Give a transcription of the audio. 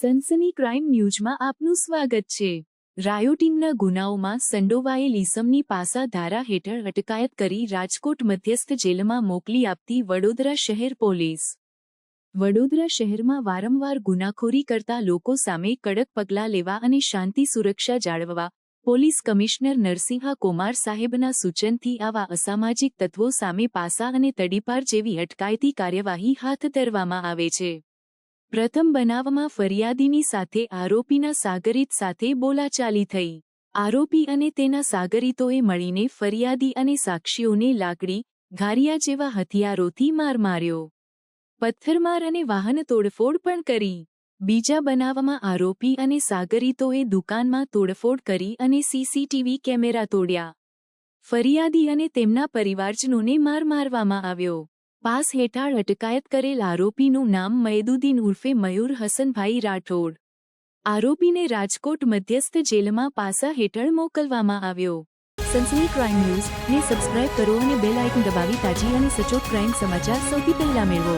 સનસની crime ન્યૂઝમાં આપનું સ્વાગત છે. રાયોટિંગના ગુનાઓમાં સંડોવાયેલ ઈસમની પાસા ધારા હેઠળ અટકાયત કરી રાજકોટ મધ્યસ્થ જેલમાં મોકલી આપતી વડોદરા શહેર પોલીસ. વડોદરા શહેરમાં વારંવાર ગુનાખોરી કરતા લોકો સામે કડક પગલાં લેવા અને શાંતિ સુરક્ષા જાળવવા, પોલીસ કમિશનર નરસિંહા કુમાર સાહેબના સૂચનથી આવા અસામાજિક તત્વો સામે પાસા અને તડીપાર જેવી અટકાયતી કાર્યવાહી હાથ ધરવામાં આવે છે. પ્રથમ બનાવમાં ફરિયાદીની સાથે આરોપીના સાગરિત સાથે બોલાચાલી થઈ. આરોપી અને તેના સાગરિતોએ મળીને ફરિયાદી અને સાક્ષીઓને લાકડી ઘારિયા જેવા હથિયારોથી માર માર્યો. પથ્થરમાર અને વાહન તોડફોડ પણ કરી. બીજા બનાવમાં આરોપી અને સાગરિતોએ દુકાનમાં તોડફોડ કરી અને સીસીટીવી કેમેરા તોડ્યા. ફરિયાદી અને તેમના પરિવારજનોને માર મારવામાં આવ્યો. પાસ હેઠળ અટકાયત કરેલ આરોપીનું નામ મયદુદ્દીન ઉર્ફે મયુર હસનભાઈ રાઠોડ. આરોપીને રાજકોટ મધ્યસ્થ જેલમાં પાસા હેઠળ મોકલવામાં આવ્યો. સનસની ક્રાઇમ ન્યૂઝ ને સબસ્ક્રાઇબ કરો અને બેલ આઇકન દબાવી તાજી અને સચોટ ક્રાઇમ સમાચાર સૌથી પહેલા મેળવો.